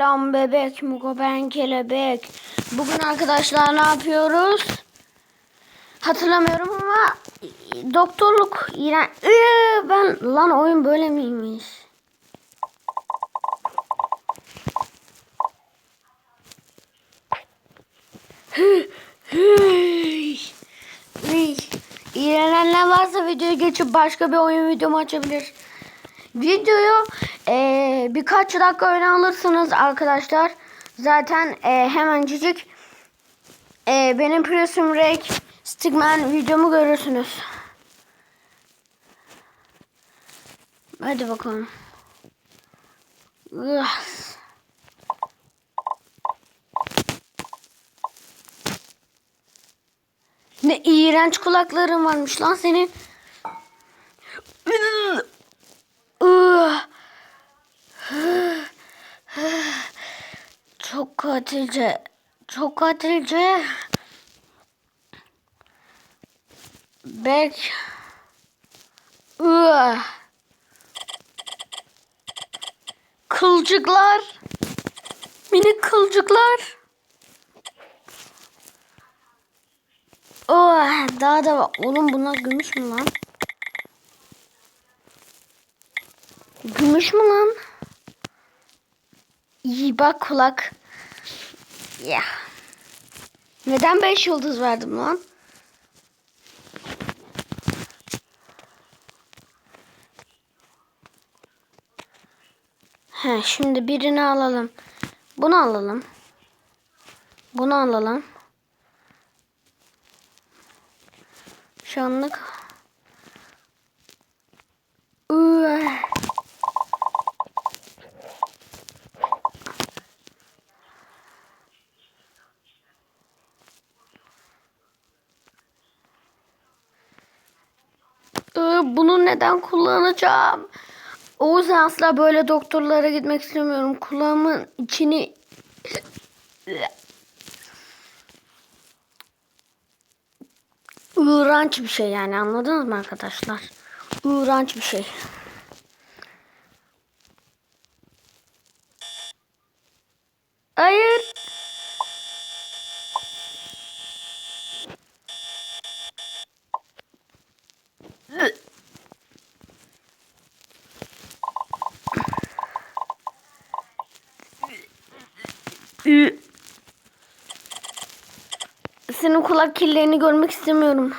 Lan bebek, Mugo ben kelebek. Bugün arkadaşlar ne yapıyoruz? Hatırlamıyorum ama doktorluk iğren... Ben lan oyun böyle miymiş? İğrenenler varsa videoyu geçip başka bir oyun videomu açabilir. Videoyu eee, birkaç dakika öne alırsınız arkadaşlar. Zaten eee, hemencik eee, benim Prism Rake Stigman videomu görürsünüz. Hadi bakalım. Ugh. Ne iğrenç kulakların varmış lan senin. Ugh. Çok katilce. Çok katilce. Bek. Ugh. Kılcıklar. Minik kılcıklar. Oh, daha da var. Oğlum bunlar gümüş mü lan? Gümüş mü lan? İyi bak kulak. Ya. Neden 5 yıldız verdim lan? He, şimdi birini alalım. Bunu alalım. Bunu alalım. Şu anlık. Üh. Iı, Bunu neden kullanacağım? O yüzden asla böyle doktorlara gitmek istemiyorum. Kulağımın içini iğrenç bir şey yani anladınız mı arkadaşlar? İğrenç bir şey. Hayır. Senin kulak kirlerini görmek istemiyorum.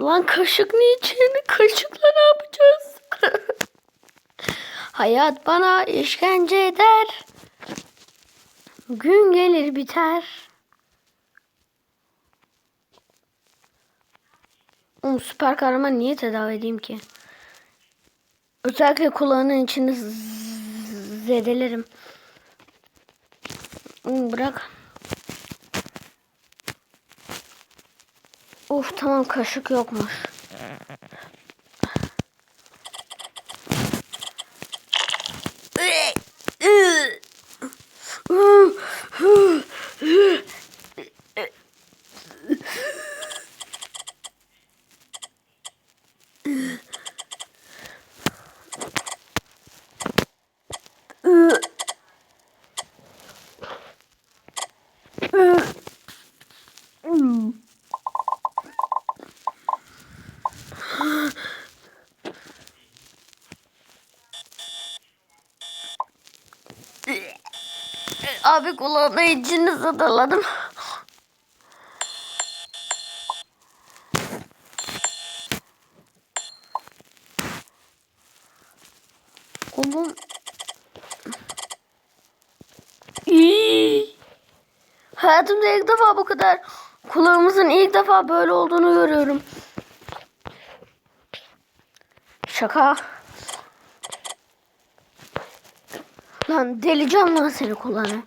Lan kaşık niçin? Kaşıkla ne yapacağız? Hayat bana işkence eder. Gün gelir biter. Oğlum süper kahraman niye tedavi edeyim ki? Özellikle kulağının içini z- zedelerim. Bırak. Of tamam kaşık yokmuş. Abi kulağına içini zıdaladım. Oğlum. İyi. Hayatımda ilk defa bu kadar kulağımızın ilk defa böyle olduğunu görüyorum. Şaka. Lan deleceğim lan seni kulağına.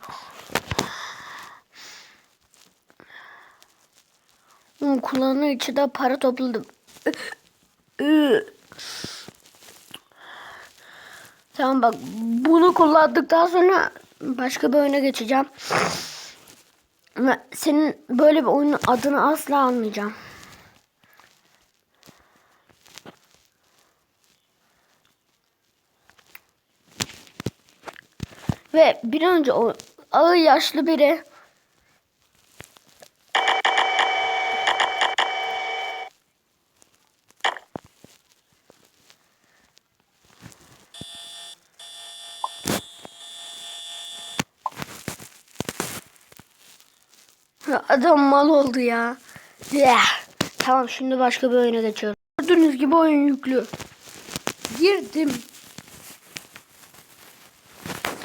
Oğlum kulağının içi de para topladım. tamam bak bunu kullandıktan sonra başka bir oyuna geçeceğim. Senin böyle bir oyunun adını asla almayacağım. Ve bir önce o ağır yaşlı biri Adam mal oldu ya. Yeah. Tamam şimdi başka bir oyuna geçiyorum. Gördüğünüz gibi oyun yüklü. Girdim.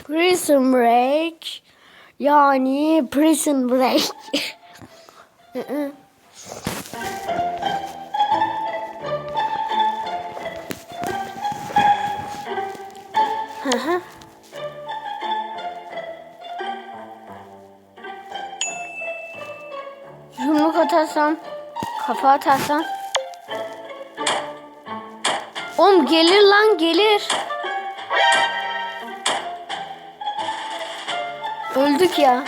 Prison Break. Yani Prison Break. Hı. Yumruk atarsam, kafa atarsam. Oğlum gelir lan gelir. Öldük ya.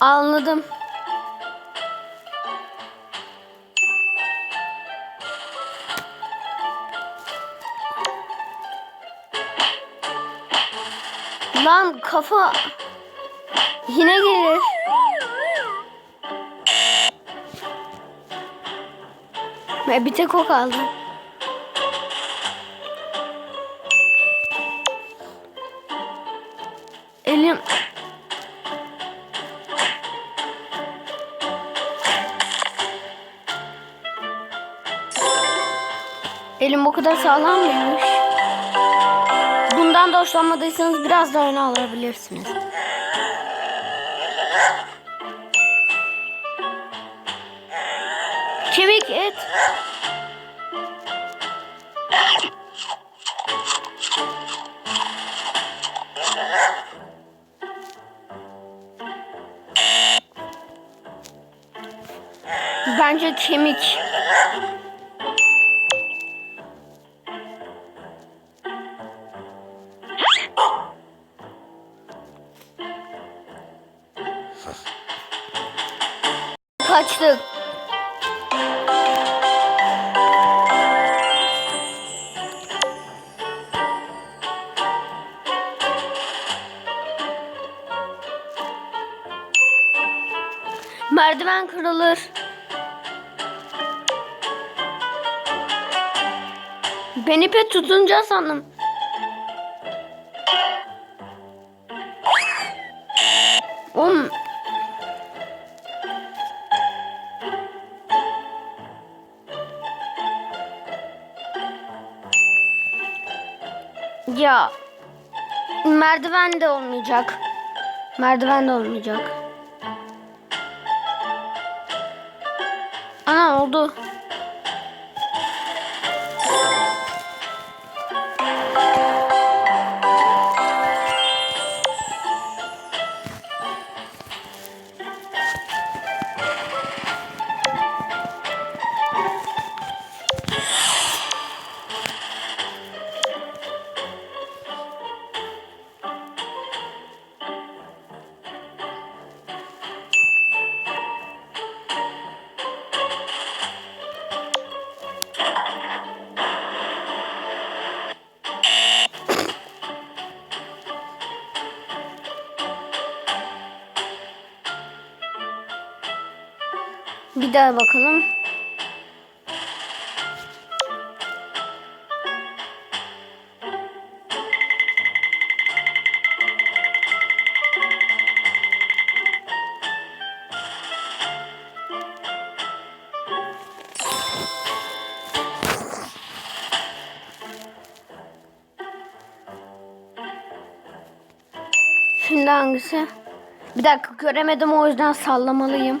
Anladım. Lan kafa yine gelir. Bir tek o kaldı. Kadar sağlam mıymış? Bundan da hoşlanmadıysanız biraz da öne alabilirsiniz. Kemik et. Bence kemik. Kaçtık. Merdiven kırılır. Ben ipe tutunca sandım. Ya. Merdiven de olmayacak. Merdiven de olmayacak. Ana oldu. Daha bakalım. Şimdi hangisi? Bir dakika göremedim o yüzden sallamalıyım.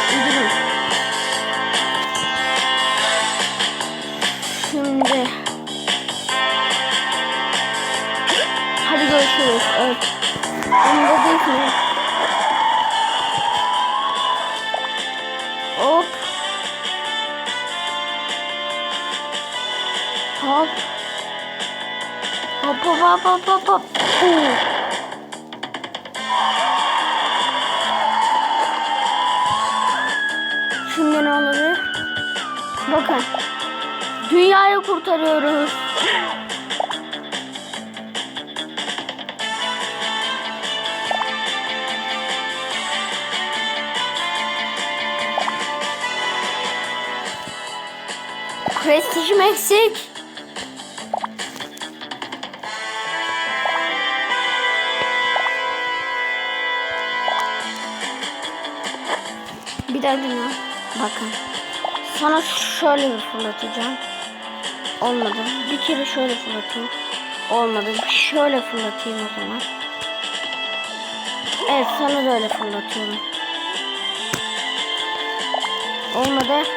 Hop hop hop hop. Şimdi ne olabilir? Bakın. Dünyayı kurtarıyoruz. Prestijim eksik. Daha dinle. Bakın. Sana şöyle bir fırlatacağım. Olmadı. Bir kere şöyle fırlatayım. Olmadı. Şöyle fırlatayım o zaman. Evet sana da öyle fırlatıyorum. Olmadı.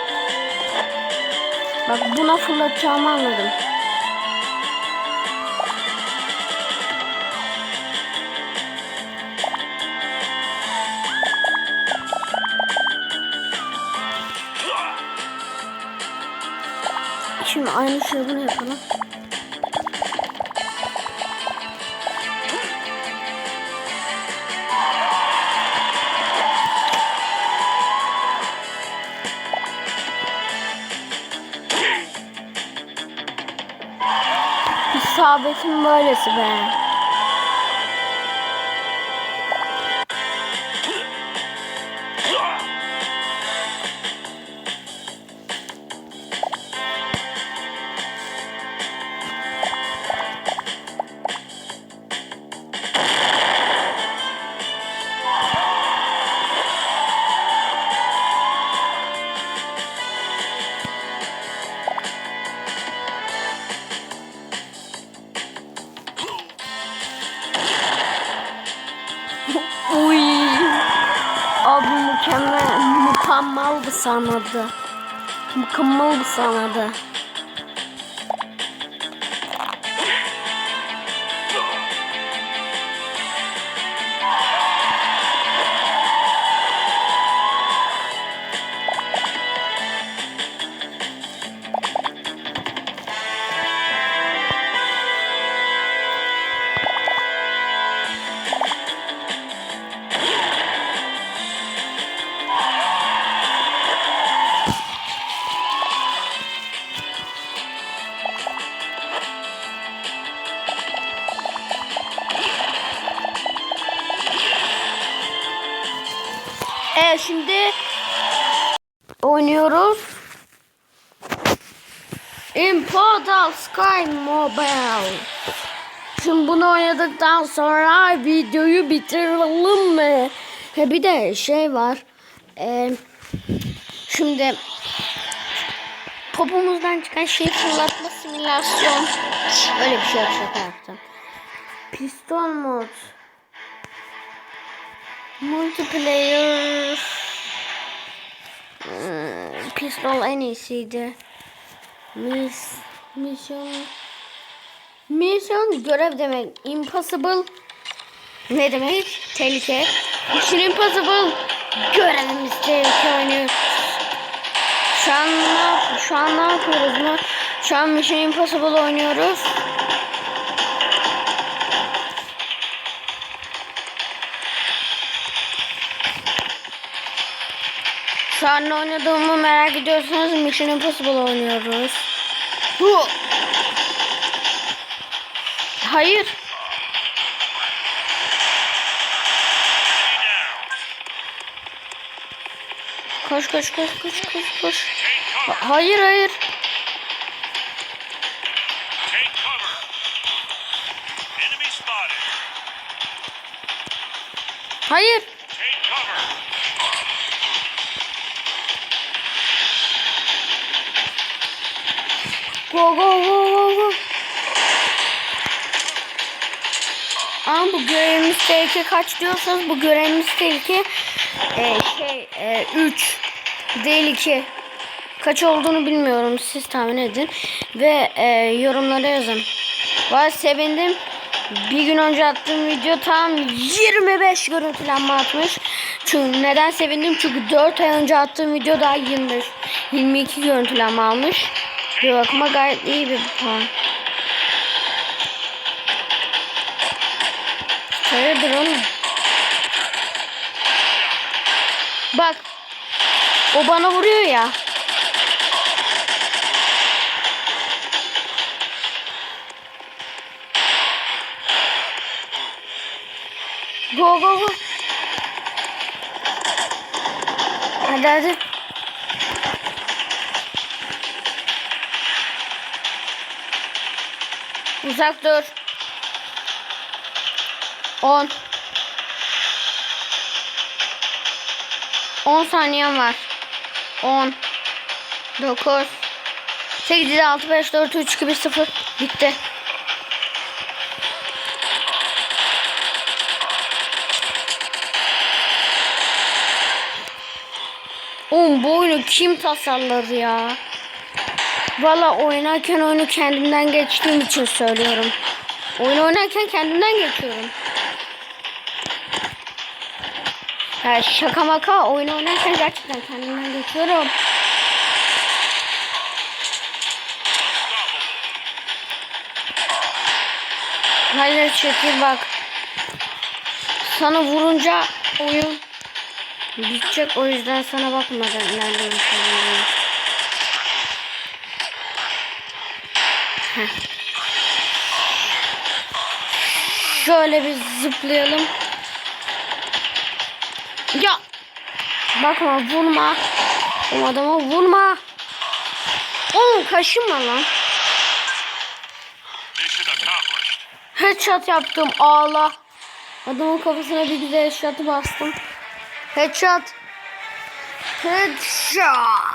Bak buna fırlatacağımı anladım. Aynı şeyi bunu yapalım. İsabetin böylesi be. Sanadı. Mükemmel bir sanadı. Sky Mobile. Şimdi bunu oynadıktan sonra videoyu bitirelim mi? Ha bir de şey var. Ee, şimdi popomuzdan çıkan şey fırlatma simülasyon. Öyle bir şey yok şaka yaptım. Piston mod. Multiplayer Hmm, Pistol en iyisiydi. Miss Mission Mission görev demek. Impossible ne demek? Tehlike. Mission Impossible görevimiz tehlike oynuyor. Şu an ne, şu an ne yapıyoruz mu? Şu an Mission Impossible oynuyoruz. Şu an ne oynadığımı merak ediyorsanız Mission Impossible oynuyoruz. Bu. Hayır. Koş koş koş koş koş koş. Ha- Hayır hayır. Hayır. Go go go go go. Ama bu görevimiz tehlike kaç diyorsanız bu görevimiz tehlike e, şey 3 değil 2. Kaç olduğunu bilmiyorum siz tahmin edin ve e, yorumlara yazın. Vay sevindim. Bir gün önce attığım video tam 25 görüntülenme atmış. Çünkü neden sevindim? Çünkü 4 ay önce attığım video daha 25 22 görüntülenme almış. Bir bakıma gayet iyi bir puan. Hayırdır oğlum? Bak. O bana vuruyor ya. Go go go. Hadi hadi. Uzak dur. 10 10 saniyem var. 10 9 8 7 6 5 4 3 2 1 0 bitti. Oğlum bu oyunu kim tasarladı ya? Valla oynarken oyunu kendimden geçtiğim için söylüyorum. Oyun oynarken kendimden geçiyorum. Ya şaka maka oyun oynarken gerçekten kendimden geçiyorum. Hayır çekil bak. Sana vurunca oyun bitecek o yüzden sana bakmadan ilerliyorum. Şöyle bir zıplayalım. Ya. Bakma vurma. O adama vurma. Oğlum kaşınma lan. Headshot yaptım ağla. Adamın kafasına bir güzel headshot'ı bastım. Headshot. Headshot.